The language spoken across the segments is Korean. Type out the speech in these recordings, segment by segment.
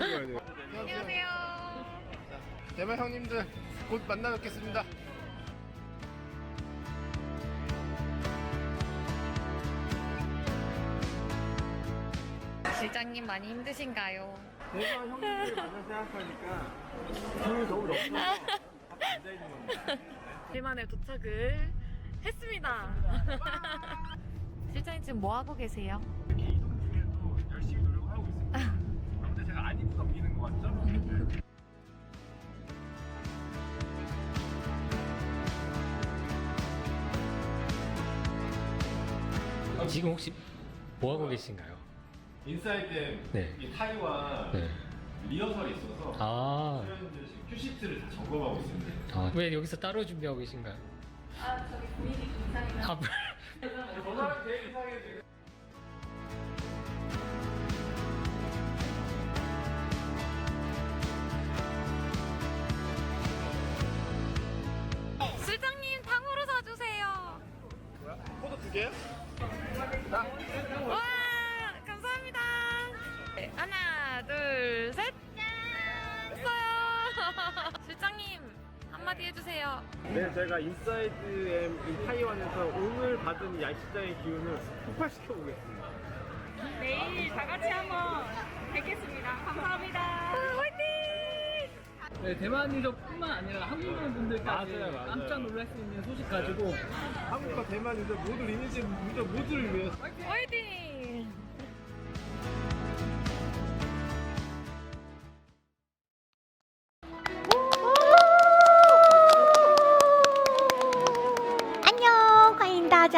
찍어야 돼요? 안녕하세요. 대만 형님들 곧 만나 뵙겠습니다. 실장님 많이 힘드신가요? 대만 형님들 만나 생각하니까 기분이 너무 높아서 앉아 있는 겁니다. 대만에 도착을 했습니다. 실장님 지금 뭐 하고 계세요? 이렇게 이동 중에도 열심히 노력하고 있습니다. 근데 제가 안 입고 넘기는 거 맞죠? 지금 혹시 뭐 하고 계신가요? 인사이드 네. 이 타이완 네. 리허설이 있어서 아, 지금 큐시트를 다 점검하고 있습니다. 아, 왜 여기서 따로 준비하고 계신가요? 아, 저기 분위기 긴장이라. 저사람 제일 이상해 지금. 포도 두 개요? 와 감사합니다. 네, 하나 둘 셋. 했어요. 실장님 한마디 해주세요. 네, 제가 인사이드 인 타이완에서 오늘 받은 이 야시장의 기운을 폭발시켜 보겠습니다. 내일 다 같이 한번 뵙겠습니다. 감사합니다. 네, 대만 유저뿐만 아니라 한국 분들까지 맞아요, 맞아요. 깜짝 놀랄 수 있는 소식 가지고 한국과 대만 유저 모두 리니지 유저 모두를 위해서 화이팅!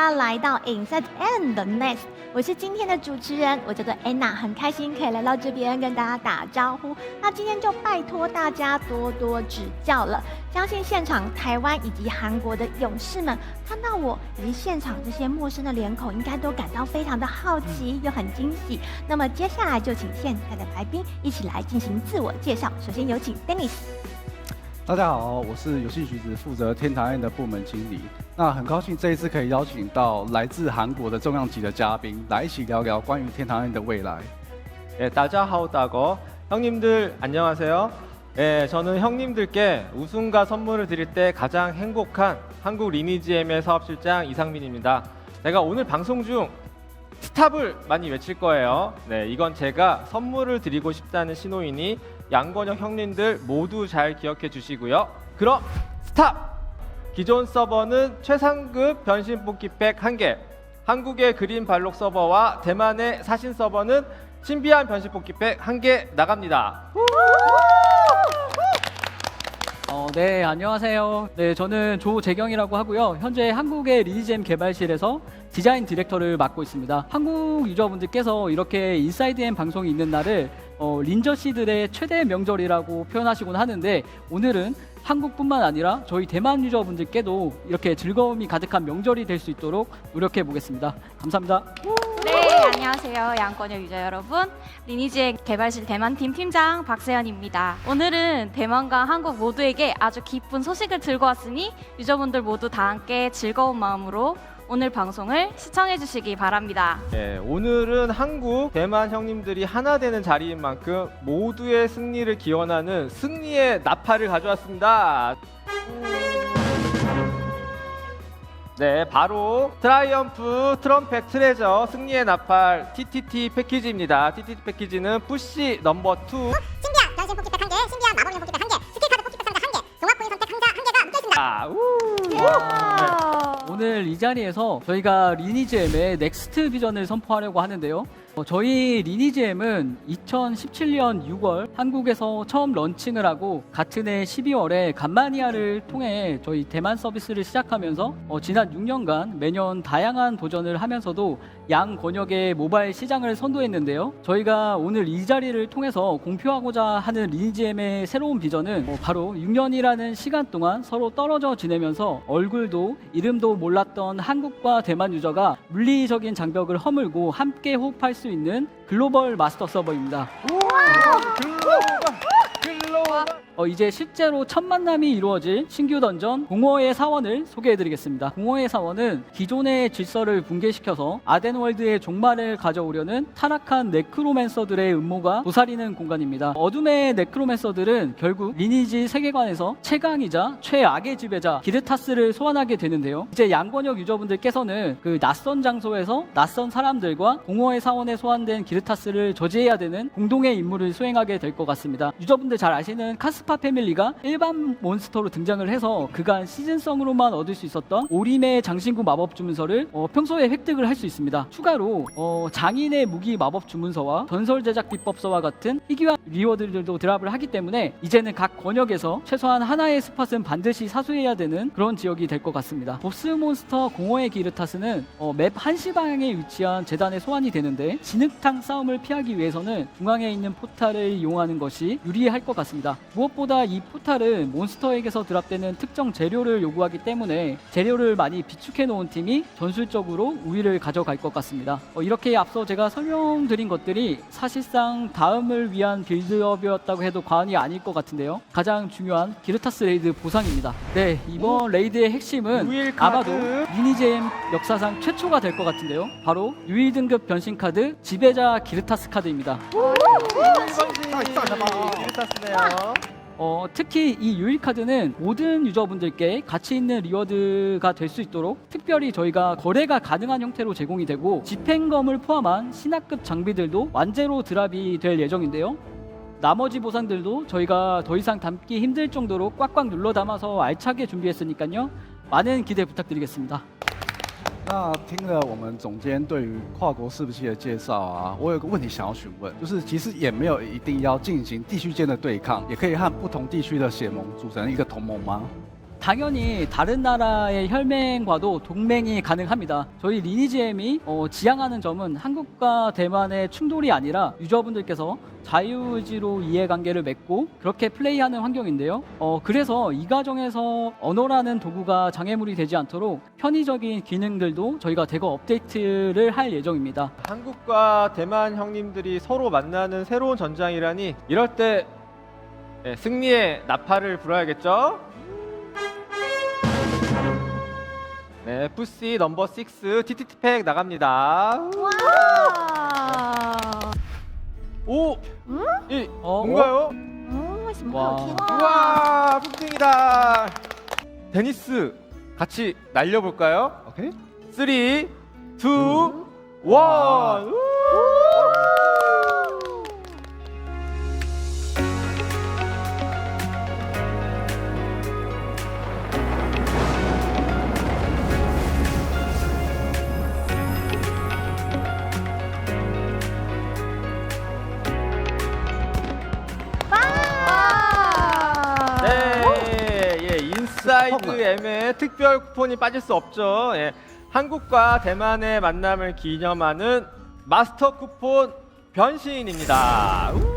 家来到 Inside and the Nest，我是今天的主持人，我叫做 Anna，很开心可以来到这边跟大家打招呼。那今天就拜托大家多多指教了，相信现场台湾以及韩国的勇士们看到我以及现场这些陌生的脸孔，应该都感到非常的好奇又很惊喜。那么接下来就请现在的来宾一起来进行自我介绍，首先有请 Dennis。大家好，我是有兴趣子负责天堂案的部门经理。那很高兴这一次可以邀请到来自韩国的重量级的嘉宾，来一起聊聊关于天堂院的未来。 네, 다자하오다거 형님들 안녕하세요. 네, 저는 형님들께 우승과 선물을 드릴 때 가장 행복한 한국 리니지엠의 사업실장 이상민입니다. 제가 오늘 방송 중 스탑을 많이 외칠 거예요. 네, 이건 제가 선물을 드리고 싶다는 신호이니 양건혁 형님들 모두 잘 기억해 주시고요. 그럼 스탑! 기존 서버는 최상급 변신 뽑기백 1개, 한국의 그린 발록 서버와 대만의 사신 서버는 신비한 변신 뽑기백 1개 나갑니다. 어, 네, 안녕하세요. 네, 저는 조재경이라고 하고요. 현재 한국의 리니잼 개발실에서 디자인 디렉터를 맡고 있습니다. 한국 유저분들께서 이렇게 인사이드 엠 방송이 있는 날을 어, 린저 씨들의 최대 명절이라고 표현하시곤 하는데 오늘은 한국뿐만 아니라 저희 대만 유저분들께도 이렇게 즐거움이 가득한 명절이 될 수 있도록 노력해 보겠습니다. 감사합니다. 네, 안녕하세요. 양권역 유저 여러분. 리니지의 개발실 대만팀 팀장 박세연입니다. 오늘은 대만과 한국 모두에게 아주 기쁜 소식을 들고 왔으니 유저분들 모두 다 함께 즐거운 마음으로 오늘 방송을 시청해 주시기 바랍니다. 네, 오늘은 한국, 대만 형님들이 하나 되는 자리인 만큼 모두의 승리를 기원하는 승리의 나팔을 가져왔습니다. 네, 바로 트라이엄프 트럼펫 트레저 승리의 나팔 TTT 패키지입니다. TTT 패키지는 푸시 넘버 2 신비한 변신 포키백 한 개, 신비한 마법용 포키백 한 개, 스킬 카드 포키백 상자 한 개, 종합 코인 선택 상자 한 개가 묶여 있습니다. 아, 우! 오늘 이 자리에서 저희가 리니지엠의 넥스트 비전을 선포하려고 하는데요. 어, 저희 리니지엠은 2017년 6월 한국에서 처음 런칭을 하고 같은 해 12월에 간마니아를 통해 저희 대만 서비스를 시작하면서 어, 지난 6년간 매년 다양한 도전을 하면서도 양 권역의 모바일 시장을 선도했는데요. 저희가 오늘 이 자리를 통해서 공표하고자 하는 리니지엠의 새로운 비전은 어, 바로 6년이라는 시간 동안 서로 떨어져 지내면서 얼굴도 이름도 몰랐던 한국과 대만 유저가 물리적인 장벽을 허물고 함께 호흡할 수 있는 글로벌 마스터 서버입니다. 글로벌! 글로벌! 어, 이제 실제로 첫 만남이 이루어질 신규 던전 공허의 사원을 소개해드리겠습니다. 공허의 사원은 기존의 질서를 붕괴시켜서 아덴월드의 종말을 가져오려는 타락한 네크로맨서들의 음모가 도사리는 공간입니다. 어둠의 네크로맨서들은 결국 리니지 세계관에서 최강이자 최악의 지배자 기르타스를 소환하게 되는데요. 이제 양권역 유저분들께서는 그 낯선 장소에서 낯선 사람들과 공허의 사원에 소환된 기르타스를 저지해야 되는 공동의 임무를 수행하게 될 것 같습니다. 유저분들 잘 아시는 카스파 패밀리가 일반 몬스터로 등장을 해서 그간 시즌성으로만 얻을 수 있었던 오림의 장신구 마법 주문서를 어, 평소에 획득을 할 수 있습니다. 추가로 어, 장인의 무기 마법 주문서와 전설 제작 비법서와 같은 희귀한 리워드들도 드랍을 하기 때문에 이제는 각 권역에서 최소한 하나의 스팟은 반드시 사수해야 되는 그런 지역이 될 것 같습니다. 보스 몬스터 공허의 기르타스는 어, 맵 한시 방향에 위치한 재단에 소환이 되는데 진흙탕 싸움을 피하기 위해서는 중앙에 있는 포탈을 이용하는 것이 유리할 것 같습니다. 무엇 보다 이 포탈은 몬스터에게서 드랍되는 특정 재료를 요구하기 때문에 재료를 많이 비축해 놓은 팀이 전술적으로 우위를 가져갈 것 같습니다. 어, 이렇게 앞서 제가 설명드린 것들이 사실상 다음을 위한 빌드업이었다고 해도 과언이 아닐 것 같은데요. 가장 중요한 기르타스 레이드 보상입니다. 네, 이번 레이드의 핵심은. 아마도 리니제임 역사상 최초가 될 것 같은데요. 바로 유일 등급 변신 카드 지배자 기르타스 카드입니다. 기르타스네요. 어, 특히 이 유일 카드는 모든 유저분들께 가치 있는 리워드가 될 수 있도록 특별히 저희가 거래가 가능한 형태로 제공이 되고 집행검을 포함한 신화급 장비들도 완제로 드랍이 될 예정인데요. 나머지 보상들도 저희가 더 이상 담기 힘들 정도로 꽉꽉 눌러 담아서 알차게 준비했으니까요. 많은 기대 부탁드리겠습니다. 那听了我们总监对于跨国伺服器的介绍啊，我有个问题想要询问，就是其实也没有一定要进行地区间的对抗，也可以和不同地区的血盟组成一个同盟吗？ 당연히 다른 나라의 혈맹과도 동맹이 가능합니다. 저희 리니지엠이 어, 지향하는 점은 한국과 대만의 충돌이 아니라 유저분들께서 자유의지로 이해관계를 맺고 그렇게 플레이하는 환경인데요. 어, 그래서 이 과정에서 언어라는 도구가 장애물이 되지 않도록 편의적인 기능들도 저희가 대거 업데이트를 할 예정입니다. 한국과 대만 형님들이 서로 만나는 새로운 전장이라니 이럴 때 네, 승리의 나팔을 불어야겠죠? 네, FC 넘버 6 TTT팩 나갑니다. 와. 5, 어, 뭔가요? 어? 음, 와. 우와, 풍팅이다. 데니스 같이 날려볼까요? 오케이. 3, 2, 1. 사이드 M의 특별 쿠폰이 빠질 수 없죠. 예, 한국과 대만의 만남을 기념하는 마스터 쿠폰 변신입니다. 우!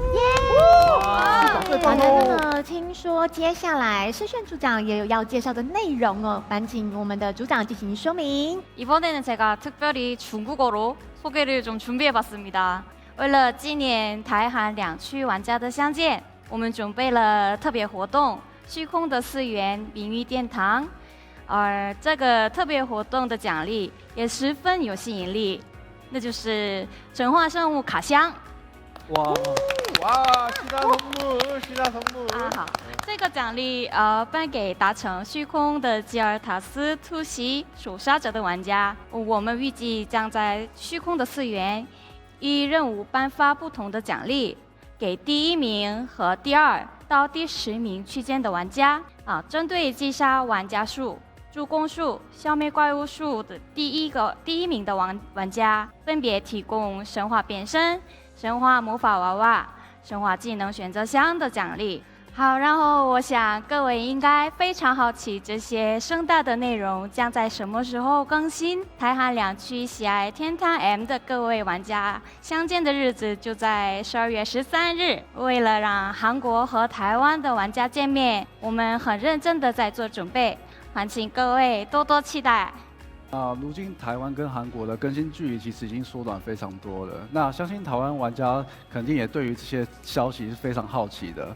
好的，那么听说接下来世炫组长也有要介绍的内容哦，烦请我们的组长进行说明。 이번에는 제가 특별히 중국어로 소개를 좀 준비해봤습니다. 为了纪念台韩两区玩家的相见，我们准备了特别活动—— 虚空的四元名誉殿堂，而这个特别活动的奖励也十分有吸引力，那就是神话生物卡箱。哇！哇！稀有生物，稀有生物。啊好，这个奖励呃颁给达成虚空的吉尔塔斯突袭首杀者的玩家。我们预计将在虚空的四元以任务颁发不同的奖励，给第一名和第二。到第十名区间的玩家啊，针对击杀玩家数。助攻数、消灭怪物数的第一个第一名的玩玩家，分别提供神话变身、神话魔法娃娃、神话技能选择箱的奖励。好，然后我想各位应该非常好奇这些盛大的内容将在什么时候更新。台韩两区喜爱天堂 M 的各位玩家，相见的日子就在十二月十三日。为了让韩国和台湾的玩家见面，我们很认真的在做准备，还请各位多多期待。啊如今台湾跟韩国的更新距离其实已经缩短非常多了。那相信台湾玩家肯定也对于这些消息是非常好奇的。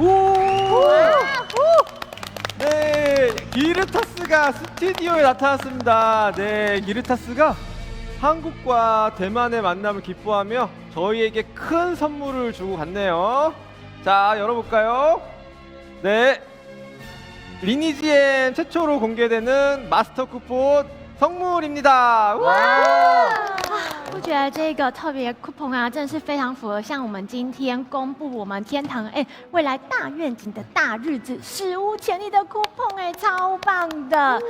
오! 네, 기르타스가 스튜디오에 나타났습니다. 네, 기르타스가 한국과 대만의 만남을 기뻐하며 저희에게 큰 선물을 주고 갔네요. 자, 열어볼까요? 네. 리니지엔 최초로 공개되는 마스터 쿠폰 선물입니다. 와! 觉得这个特别 coupon 啊，真的是非常符合像我们今天公布我们天堂哎未来大愿景的大日子，史无前例的 coupon 哎，超棒的。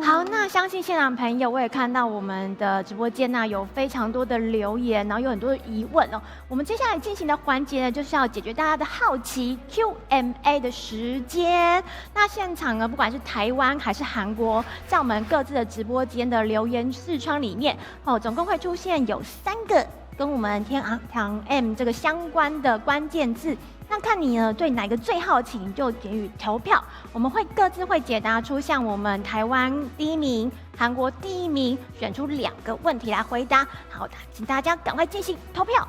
好，那相信现场朋友，我也看到我们的直播间呢、有非常多的留言，然后有很多的疑问哦。我们接下来进行的环节呢，就是要解决大家的好奇 Q M A 的时间。那现场呢，不管是台湾还是韩国，在我们各自的直播间的留言视窗里面，哦，总共会出现有有三个跟我们天堂 M 这个相关的关键字。那看你呢对哪个最好请，就给予投票。我们会各自会解答出像我们台湾第一名、韩国第一名，选出两个问题来回答。好的，请大家赶快进行投票。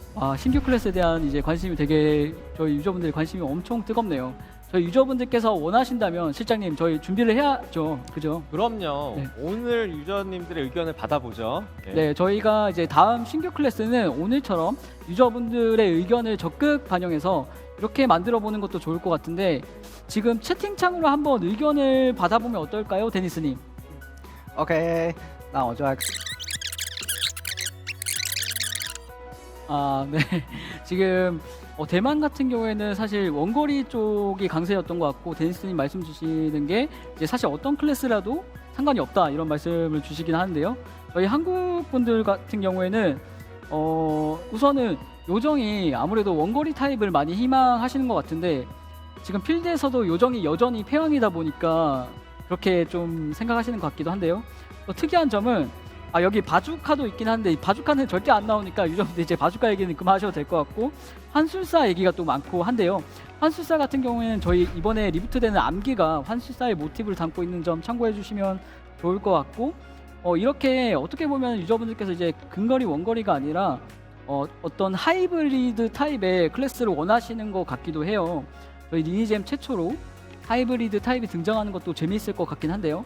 아, 신규 클래스에 대한 이제 관심이 되게 저희 유저분들 관심이 엄청 뜨겁네요. 저희 유저분들께서 원하신다면 실장님 저희 준비를 해야죠, 그죠? 그럼요. 네. 오늘 유저님들의 의견을 받아보죠. 예. 네, 저희가 이제 다음 신규 클래스는 오늘처럼 유저분들의 의견을 적극 반영해서 이렇게 만들어 보는 것도 좋을 것 같은데 지금 채팅창으로 한번 의견을 받아보면 어떨까요, 데니스님? OK，那我就来 아, 네. 지금 어, 대만 같은 경우에는 사실 원거리 쪽이 강세였던 것 같고 데니스님 말씀 주시는 게 이제 사실 어떤 클래스라도 상관이 없다 이런 말씀을 주시긴 하는데요. 저희 한국 분들 같은 경우에는 어, 우선은 요정이 아무래도 원거리 타입을 많이 희망하시는 것 같은데 지금 필드에서도 요정이 여전히 패왕이다 보니까 그렇게 좀 생각하시는 것 같기도 한데요. 또 특이한 점은 아 여기 바주카도 있긴 한데 이 바주카는 절대 안 나오니까 유저분들 이제 바주카 얘기는 그만하셔도 될 것 같고 환술사 얘기가 또 많고 한데요. 환술사 같은 경우에는 저희 이번에 리부트되는 암기가 환술사의 모티브를 담고 있는 점 참고해 주시면 좋을 것 같고 어 이렇게 어떻게 보면 유저분들께서 이제 근거리 원거리가 아니라 어, 어떤 하이브리드 타입의 클래스를 원하시는 것 같기도 해요. 저희 리니잼 최초로 하이브리드 타입이 등장하는 것도 재미있을 것 같긴 한데요.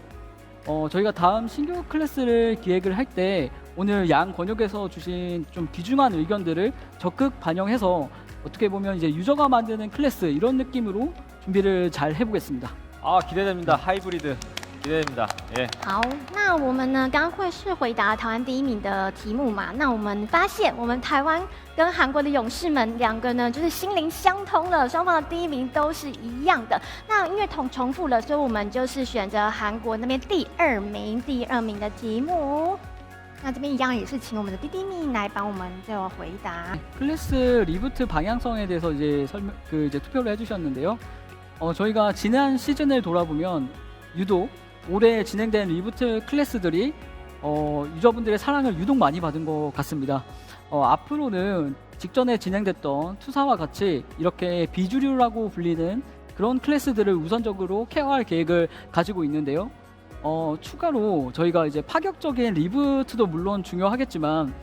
어, 저희가 다음 신규 클래스를 기획을 할 때 오늘 양 권역에서 주신 좀 귀중한 의견들을 적극 반영해서 어떻게 보면 이제 유저가 만드는 클래스 이런 느낌으로 준비를 잘 해보겠습니다. 아 기대됩니다. 하이브리드 기대됩니다. 예. 好，那我们呢刚会是回答台湾第一名的题目嘛？那我们发现我们台湾跟韩国的勇士们两个呢，就是心灵相通了，双方的第一名都是一样的。那因为同重复了，所以我们就是选择韩国那边第二名，第二名的题目。那这边一样也是请我们的滴滴蜜来帮我们做回答。 클래스 리부트 방향성에 대해서 이제 설명 그 이제 투표를 해주셨는데요. 어, 저희가 지난 시즌을 돌아보면 유독 올해 진행된 리부트 클래스들이 어, 유저분들의 사랑을 유독 많이 받은 것 같습니다. 어, 앞으로는 직전에 진행됐던 투사와 같이 이렇게 비주류라고 불리는 그런 클래스들을 우선적으로 케어할 계획을 가지고 있는데요. 어, 추가로 저희가 이제 파격적인 리부트도 물론 중요하겠지만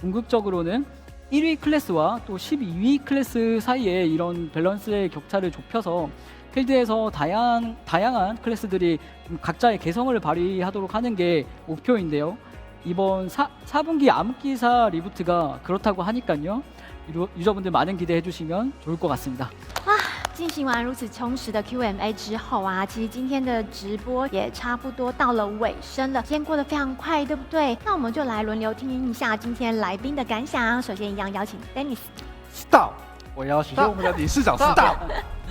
궁극적으로는 1위 클래스와 또 12위 클래스 사이에 이런 밸런스의 격차를 좁혀서 필드에서 다양, 다양한 클래스들이 좀 각자의 개성을 발휘하도록 하는 게 목표인데요. 이번 사, 4분기 암흑기사 리부트가 그렇다고 하니까요. 유저- 유저분들 많은 기대해 주시면 좋을 것 같습니다. 啊， 进行完如此充实的 Q&A 之后啊，其实今天的直播也差不多到了尾声了，时间过得非常快，对不对？那我们就来轮流听听一下今天来宾的感想。首先一样邀请 Dennis。 Stop！我要请求我们的理事长 Stop。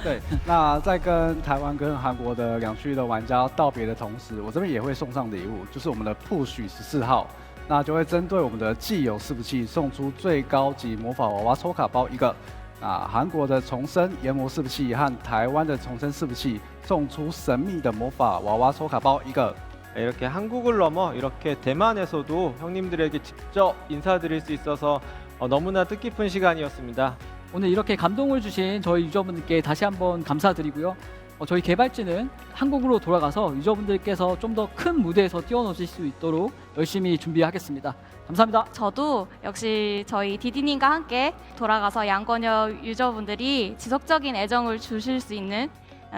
对，那在跟台湾跟韩国的两区的玩家道别的同时，我这边也会送上礼物，就是我们的 Push 十四号，那就会针对我们的既有伺服器送出最高级魔法娃娃抽卡包一个。啊，韩国的重生研磨伺服器和台湾的重生伺服器送出神秘的魔法娃娃抽卡包一个。 네, 이렇게 한국을 넘어 이렇게 대만에서도 형님들에게 직접 인사드릴 수 있어서 어, 너무나 뜻깊은 시간이었습니다. 오늘 이렇게 감동을 주신 저희 유저분들께 다시 한번 감사드리고요. 어, 저희 개발진은 한국으로 돌아가서 유저분들께서 좀 더 큰 무대에서 뛰어노실 수 있도록 열심히 준비하겠습니다. 감사합니다. 저도 역시 저희 디디님과 함께 돌아가서 양권역 유저분들이 지속적인 애정을 주실 수 있는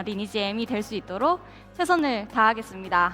리니지 M이 될 수 있도록 최선을 다하겠습니다.